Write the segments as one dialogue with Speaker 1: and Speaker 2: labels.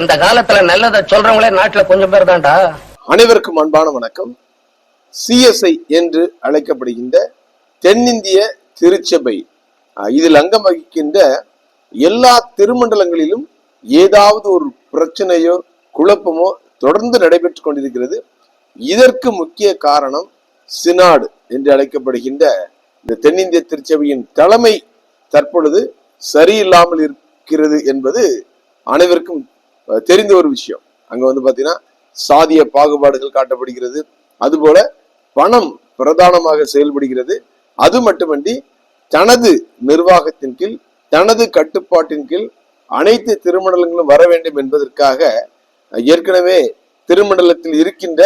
Speaker 1: இந்த காலத்துல நல்லதை சொல்றவங்களே நாட்டுல கொஞ்சம் பேர் தான்டா.
Speaker 2: அனைவருக்கும் அன்பான வணக்கம். சிஎஸ்ஐ என்று அழைக்கப்படுகின்ற தென்னிந்திய திருச்சபை. இதில் அங்கம் வகிக்கின்ற எல்லா திருமண்டலங்களிலும் ஏதாவது ஒரு பிரச்சனையோ குழப்பமோ தொடர்ந்து நடைபெற்றுக் கொண்டிருக்கிறது. இதற்கு முக்கிய காரணம் சினாடு என்று அழைக்கப்படுகின்ற இந்த தென்னிந்திய திருச்சபையின் தலைமை தற்பொழுது சரியில்லாமல் இருக்கிறது என்பது அனைவருக்கும் தெரிந்த ஒரு விஷயம். அங்க வந்து பாத்தீங்கன்னா சாதிய பாகுபாடுகள் காட்டப்படுகிறது. அதுபோல பணம் பிரதானமாக செயல்படுகிறது. அது மட்டுமன்றி தனது நிர்வாகத்தின் கீழ் தனது கட்டுப்பாட்டின் கீழ் அனைத்து திருமண்டலங்களும் வர வேண்டும் என்பதற்காக ஏற்கனவே திருமண்டலத்தில் இருக்கின்ற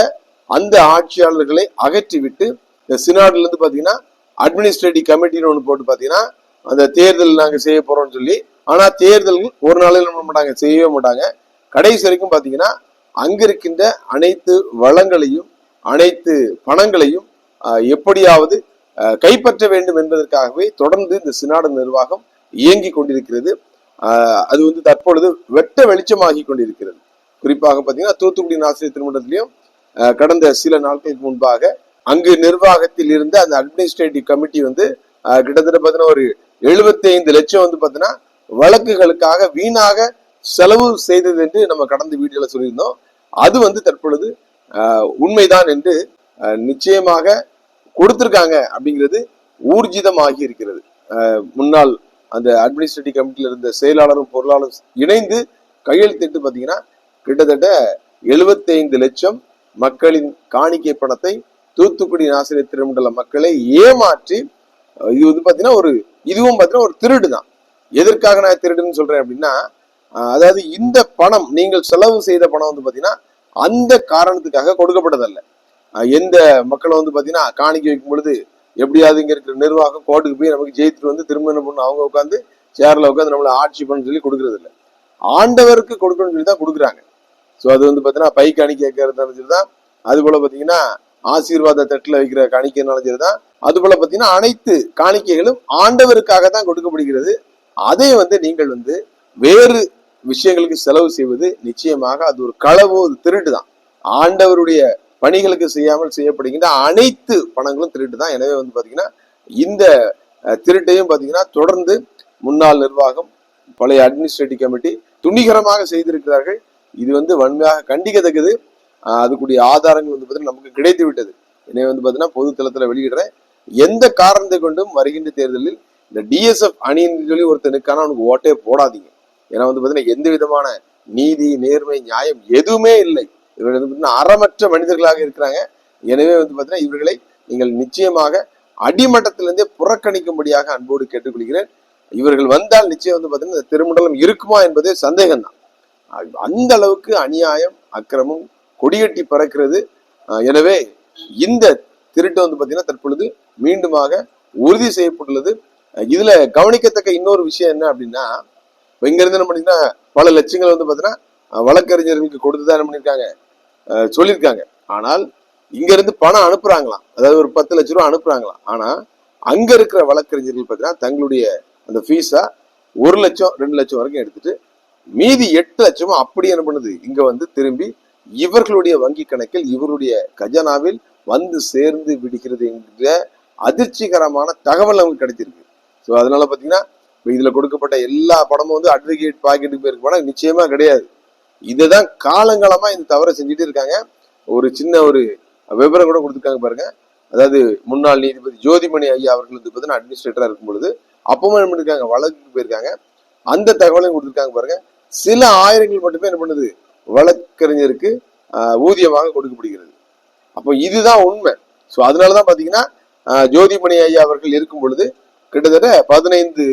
Speaker 2: அந்த ஆட்சியாளர்களை அகற்றிவிட்டு இந்த சினாடுல இருந்து பாத்தீங்கன்னா அட்மினிஸ்ட்ரேட்டிவ் கமிட்டின்னு ஒன்று போட்டு பாத்தீங்கன்னா அந்த தேர்தல் நாங்க செய்ய போறோம்னு சொல்லி ஆனா தேர்தல் ஒரு நாளில் என்ன மாட்டாங்க செய்யவே மாட்டாங்க. கடைசி வரைக்கும் பார்த்தீங்கன்னா அங்க இருக்கின்ற அனைத்து வளங்களையும் அனைத்து பணங்களையும் எப்படியாவது கைப்பற்ற வேண்டும் என்பதற்காகவே தொடர்ந்து இந்த சினாடு நிர்வாகம் இயங்கி கொண்டிருக்கிறது. அது வந்து தற்பொழுது வெட்ட வெளிச்சமாகி கொண்டிருக்கிறது. குறிப்பாக பார்த்தீங்கன்னா தூத்துக்குடி ஆசிரியர் திருமணத்திலையும் கடந்த சில நாட்களுக்கு முன்பாக அங்கு நிர்வாகத்தில் இருந்த அந்த அட்மினிஸ்ட்ரேட்டிவ் கமிட்டி வந்து கிட்டத்தட்ட பார்த்தீங்கன்னா ஒரு 75 லட்சம் வந்து பார்த்தீங்கன்னா வழக்குகளுக்காக வீணாக செலவு செய்தது என்று நம்ம கடந்த வீடியோல சொல்லியிருந்தோம். அது வந்து தற்பொழுது ஆஹ், உண்மைதான் என்று நிச்சயமாக கொடுத்திருக்காங்க அப்படிங்கிறது ஊர்ஜிதமாகி இருக்கிறது. முன்னாள் அந்த அட்மினிஸ்ட்ரேட்டிவ் கமிட்டியில் இருந்த செயலாளரும் பொருளாளரும் இணைந்து கையெழுத்திட்டு பார்த்தீங்கன்னா கிட்டத்தட்ட 75 லட்சம் மக்களின் காணிக்கை பணத்தை தூத்துக்குடி ஆசிரியர் திருமண்டல மக்களை ஏமாற்றி இது வந்து பார்த்தீங்கன்னா ஒரு இதுவும் பார்த்தீங்கன்னா ஒரு திருடு தான். எதற்காக நான் திருடுன்னு சொல்றேன் அப்படின்னா அதாவது இந்த பணம் நீங்கள் செலவு செய்த பணம் வந்து பார்த்தீங்கன்னா அந்த காரணத்துக்காக கொடுக்கப்பட்டதல்ல. எந்த மக்களை வந்து பார்த்தீங்கன்னா காணிக்கை வைக்கும் பொழுது எப்படியாவது இங்க இருக்கிற நிர்வாகம் கோர்ட்டுக்கு போய் நமக்கு ஜெயித்துட்டு வந்து திரும்ப என்ன பண்ணணும் அவங்க உட்காந்து சேர்ல உட்காந்து நம்மளை ஆட்சி பண்ண சொல்லி கொடுக்கறது இல்லை ஆண்டவருக்கு கொடுக்கணும்னு சொல்லி தான் கொடுக்குறாங்க. ஸோ அது வந்து பார்த்தீங்கன்னா பை காணிக்கை கேட்கறதுனாலும் சரி தான் அது போல பார்த்தீங்கன்னா ஆசீர்வாத தட்டில் வைக்கிற காணிக்கைனாலும் சரி தான் அது போல பார்த்தீங்கன்னா அனைத்து காணிக்கைகளும் ஆண்டவருக்காக தான் கொடுக்கப்படுகிறது. அதை வந்து நீங்கள் வந்து வேறு விஷயங்களுக்கு செலவு செய்வது நிச்சயமாக அது ஒரு களவு ஒரு திருட்டு தான் ஆண்டவருடைய பணிகளுக்கு செய்யாமல் செய்யப்படுகின்ற அனைத்து பணங்களும் திருட்டு தான் எனவே வந்து பாத்தீங்கன்னா இந்த திருட்டையும் பாத்தீங்கன்னா தொடர்ந்து முன்னாள் நிர்வாகம் பழைய அட்மினிஸ்ட்ரேட்டிவ் கமிட்டி துணிகரமாக செய்திருக்கிறார்கள். இது வந்து வன்மையாக கண்டிக்கத்தக்கது. அதுக்குரிய ஆதாரங்கள் வந்து பாத்தீங்கன்னா நமக்கு கிடைத்து விட்டது. எனவே வந்து பாத்தீங்கன்னா பொது தளத்துல வெளியிடுறேன். எந்த காரணத்தை கொண்டும் வருகின்ற தேர்தலில் இந்த டிஎஸ்எஃப் அணியின் சொல்லி ஒருத்தனுக்கான அவனுக்கு ஓட்டே போடாதீங்க. ஏன்னா வந்து பாத்தீங்கன்னா எந்த விதமான நீதி நேர்மை நியாயம் எதுவுமே இல்லை. இவர்கள் வந்து பாத்தீங்கன்னா அறமற்ற மனிதர்களாக இருக்கிறாங்க. எனவே வந்து பாத்தீங்கன்னா இவர்களை நீங்கள் நிச்சயமாக அடிமட்டத்திலிருந்தே புறக்கணிக்கும்படியாக அன்போடு கேட்டுக்கொள்கிறேன். இவர்கள் வந்தால் நிச்சயம் வந்து பாத்தீங்கன்னா இந்த திருமண்டலம் இருக்குமா என்பதே சந்தேகம்தான். அந்த அளவுக்கு அநியாயம் அக்கிரமம் கொடிகட்டி பறக்கிறது. எனவே இந்த திருட்டு வந்து பாத்தீங்கன்னா தற்பொழுது மீண்டுமாக உறுதி செய்யப்பட்டுள்ளது. இதுல கவனிக்கத்தக்க இன்னொரு விஷயம் என்ன அப்படின்னா இப்போ இங்கேருந்து என்ன பண்ணிங்கன்னா பல லட்சங்கள் வந்து பார்த்தீங்கன்னா வழக்கறிஞர்களுக்கு வழக்கறிஞர்களுக்கு கொடுத்துதான் என்ன பண்ணியிருக்காங்க சொல்லியிருக்காங்க ஆனால் இங்கேருந்து பணம் அனுப்புகிறாங்களாம் அதாவது ஒரு பத்து லட்ச ரூபா அனுப்புகிறாங்களாம் ஆனால் அங்கே இருக்கிற வழக்கறிஞர்கள் பார்த்தீங்கன்னா தங்களுடைய அந்த ஃபீஸா ஒரு லட்சம் ரெண்டு லட்சம் வரைக்கும் எடுத்துட்டு மீதி எட்டு லட்சமும் அப்படியே என்ன பண்ணுது? இங்கே வந்து திரும்பி இவர்களுடைய வங்கி கணக்கில் இவருடைய கஜனாவில் வந்து சேர்ந்து விடுகிறது என்கிற அதிர்ச்சிகரமான தகவல் நமக்கு கிடைச்சிருக்கு. ஸோ அதனால பார்த்தீங்கன்னா இதுல கொடுக்கப்பட்ட எல்லா படமும் வந்து அட்வொகேட் பாக்கெட்டுக்கு போயிருக்கு படம் நிச்சயமா கிடையாது. இதுதான் காலங்காலமா இந்த தவறை செஞ்சுட்டு இருக்காங்க. ஒரு சின்ன ஒரு விவரம் கூட கொடுத்துருக்காங்க பாருங்க. அதாவது முன்னாள் நீதிபதி ஜோதிமணி ஐயா அவர்கள் வந்து பார்த்தீங்கன்னா அட்மினிஸ்ட்ரேட்டரா இருக்கும் பொழுது அப்பவும் என்ன பண்ணிருக்காங்க? வழக்குக்கு போயிருக்காங்க. அந்த தகவலையும் கொடுத்துருக்காங்க பாருங்க. சில ஆயிரங்கள் மட்டுமே என்ன பண்ணுது? வழக்கறிஞருக்கு ஊதியமாக கொடுக்கப்படுகிறது. அப்போ இதுதான் உண்மை. ஸோ அதனாலதான் பாத்தீங்கன்னா பார்த்தீங்கன்னா ஜோதிமணி ஐயா அவர்கள் இருக்கும் பொழுது கிட்டத்தட்ட பதினைந்து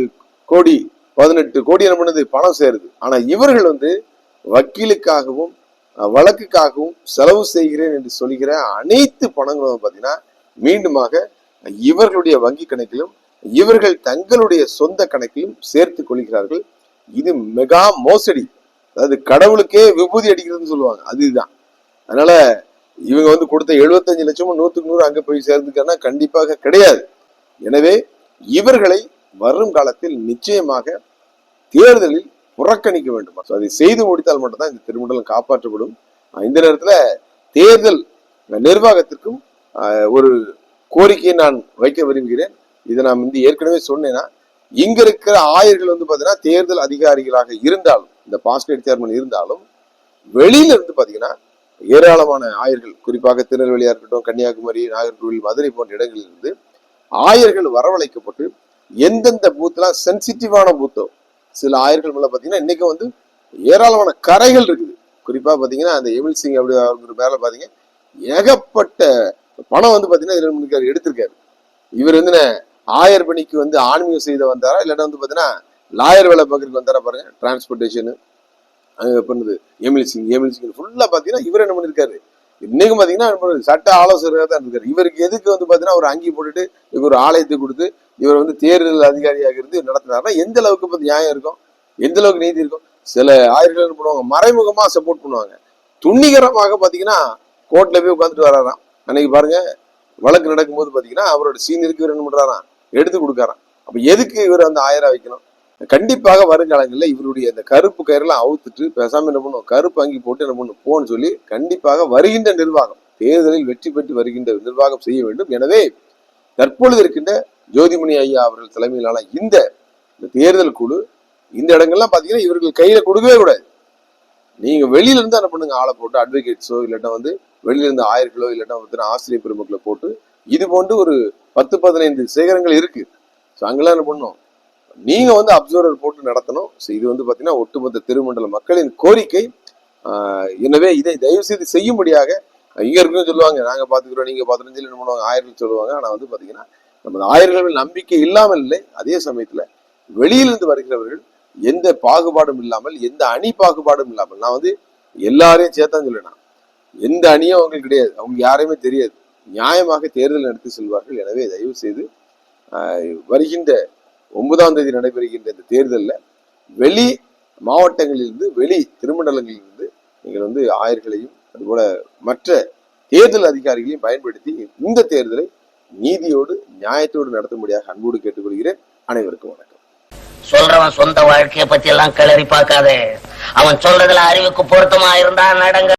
Speaker 2: கோடி பதினெட்டு கோடி என்ன பண்ணுது? பணம் சேருது. ஆனா இவர்கள் வந்து வக்கீலுக்காகவும் வழக்குக்காகவும் செலவு செய்கிறேன் என்று சொல்கிற அனைத்து பணங்களும் பார்த்தீங்கன்னா மீண்டுமாக இவர்களுடைய வங்கி கணக்கிலும் இவர்கள் தங்களுடைய சொந்த கணக்கிலும் சேர்த்து கொள்கிறார்கள். இது மெகா மோசடி. அதாவது கடவுளுக்கே விபூதி அடிக்கிறதுன்னு சொல்லுவாங்க. அதுதான். அதனால இவங்க வந்து கொடுத்த 75 லட்சமும் நூத்துக்கு நூறு அங்க போய் சேர்ந்துக்கன்னா கண்டிப்பாக கிடையாது. எனவே இவர்களை வரும் காலத்தில் நிச்சயமாக தேர்தலில் புறக்கணிக்க வேண்டும். அதை செய்து முடித்தால் மட்டும்தான் இந்த திருமண்டலம் காப்பாற்றப்படும். இந்த நேரத்தில் தேர்தல் நிர்வாகத்திற்கும் ஒரு கோரிக்கையை நான் வைக்க விரும்புகிறேன். இதை நான் வந்து ஏற்கனவே சொன்னேன்னா இங்க இருக்கிற ஆயர்கள் வந்து பார்த்தீங்கன்னா தேர்தல் அதிகாரிகளாக இருந்தாலும் இந்த பாஸ்கெட் சேர்மன் இருந்தாலும் வெளியில இருந்து பார்த்தீங்கன்னா ஏராளமான ஆயர்கள் குறிப்பாக திருநெல்வேலியா இருக்கட்டும் கன்னியாகுமரி நாகர்கோவில் மதுரை போன்ற இடங்களில் இருந்து ஆயர்கள் வரவழைக்கப்பட்டு எந்தெந்த பூத்லாம் சென்சிட்டிவான பூத்தோ சில ஆயர்கள் மேல பாத்தீங்கன்னா இன்னைக்கு வந்து ஏராளமான கரைகள் இருக்குது. குறிப்பா பாத்தீங்கன்னா அந்த எமில் சிங் அப்படி அவர் மேல பாத்தீங்க ஏகப்பட்ட பணம் வந்து பாத்தீங்கன்னா இதுல எடுத்திருக்காரு. இவர் வந்து ஆயர் பணிக்கு வந்து ஆன்மீகம் செய்த வந்தாரா இல்லைன்னா வந்து பாத்தீங்கன்னா லாயர் வேலை பார்க்கறதுக்கு வந்தாரா பாருங்க டிரான்ஸ்போர்ட்டேஷன் அங்க பண்ணுது எமில் சிங் எமில் சிங் ஃபுல்லா பாத்தீங்கன்னா இவர் என்ன பண்ணிருக்காரு இன்னைக்கும் பாத்தீங்கன்னா சட்ட ஆலோசகராக தான் இருக்காரு. இவருக்கு எதுக்கு வந்து பாத்தீங்கன்னா ஒரு அங்கி போட்டுட்டு இவர் ஒரு ஆலயத்தை கொடுத்து இவர் வந்து தேர்தல் அதிகாரியாக இருந்து நடத்தினார்னா எந்த அளவுக்கு இப்போ நியாயம் இருக்கும்? எந்த அளவுக்கு நீதி இருக்கும்? சில ஆயிரங்கள் என்ன பண்ணுவாங்க? மறைமுகமா சப்போர்ட் பண்ணுவாங்க. துணிகரமாக பாத்தீங்கன்னா கோர்ட்ல போய் உட்காந்துட்டு வராராம். அன்னைக்கு பாருங்க வழக்கு நடக்கும்போது பாத்தீங்கன்னா அவரோட சீனியருக்கு இவர் என்ன பண்ணுறாராம் எடுத்து கொடுக்காராம். அப்ப எதுக்கு இவர் அந்த ஆயிரம் வைக்கணும்? கண்டிப்பாக வருங்காலங்களில் இவருடைய இந்த கருப்பு கயிறெல்லாம் அவுத்துட்டு பேசாமல் என்ன பண்ணும்? கருப்பு அங்கி போட்டு என்ன பண்ணும்? போன்னு சொல்லி கண்டிப்பாக வருகின்ற நிர்வாகம் தேர்தலில் வெற்றி பெற்று வருகின்ற நிர்வாகம் செய்ய வேண்டும். எனவே தற்பொழுது இருக்கின்ற ஜோதிமணி ஐயா அவர்கள் தலைமையிலான இந்த இந்த தேர்தல் குழு இந்த இடங்கள்லாம் பாத்தீங்கன்னா இவர்கள் கையில கொடுக்கவே கூடாது. நீங்க வெளியில இருந்து என்ன பண்ணுங்க? ஆளை போட்டு அட்வொகேட்ஸோ இல்லாட்டா வந்து வெளியில இருந்து ஆயர்களோ இல்லாட்டா வந்து ஆசிரியர் பெருமக்களை போட்டு இது போன்று ஒரு பத்து பதினைந்து சேகரங்கள் இருக்கு. ஸோ அங்கெல்லாம் என்ன பண்ணும் நீங்க வந்து அப்சர்வர் போட்டு நடத்தணும். ஸோ இது வந்து பாத்தீங்கன்னா ஒட்டுமொத்த திருமண்டல மக்களின் கோரிக்கை. எனவே இதை தயவு செய்து செய்யும்படியாக இங்க இருக்குன்னு சொல்லுவாங்க. நாங்க பாத்துக்கிறோம் நீங்க பாத்துக்கிறோம் சொல்லி என்ன பண்ணுவாங்க? ஆயிரம் சொல்லுவாங்க. ஆனா வந்து பாத்தீங்கன்னா நமது ஆயர்கள் மேல் நம்பிக்கை இல்லாமல் இல்லை. அதே சமயத்துல வெளியிலிருந்து வருகிறவர்கள் எந்த பாகுபாடும் இல்லாமல் எந்த அணி பாகுபாடும் இல்லாமல் நான் வந்து எல்லாரையும் சேர்த்தான் சொல்லணும் எந்த அணியும் அவங்களுக்கு கிடையாது. அவங்க யாரையுமே தெரியாது. நியாயமாக தேர்தல் நடத்தி செல்வார்கள். எனவே தயவு செய்து வருகின்ற ஒன்பதாம் தேதி நடைபெறுகின்ற இந்த தேர்தலில் வெளி மாவட்டங்களிலிருந்து வெளி திருமண்டலங்களிலிருந்து நீங்கள் வந்து ஆயர்களையும் அதுபோல மற்ற தேர்தல் அதிகாரிகளையும் பயன்படுத்தி இந்த தேர்தலை நீதியோடு நியாயத்தோடு நடத்தும்படியாக அன்போடு கேட்டுக்கொள்கிறேன். அனைவருக்கும் வணக்கம்.
Speaker 1: சொல்றவன் சொந்த வாழ்க்கையை பத்தி எல்லாம் கிளறி பார்க்காதே. அவன் சொல்றதுல அறிவுக்கு பொருத்தமா இருந்தா நடங்க.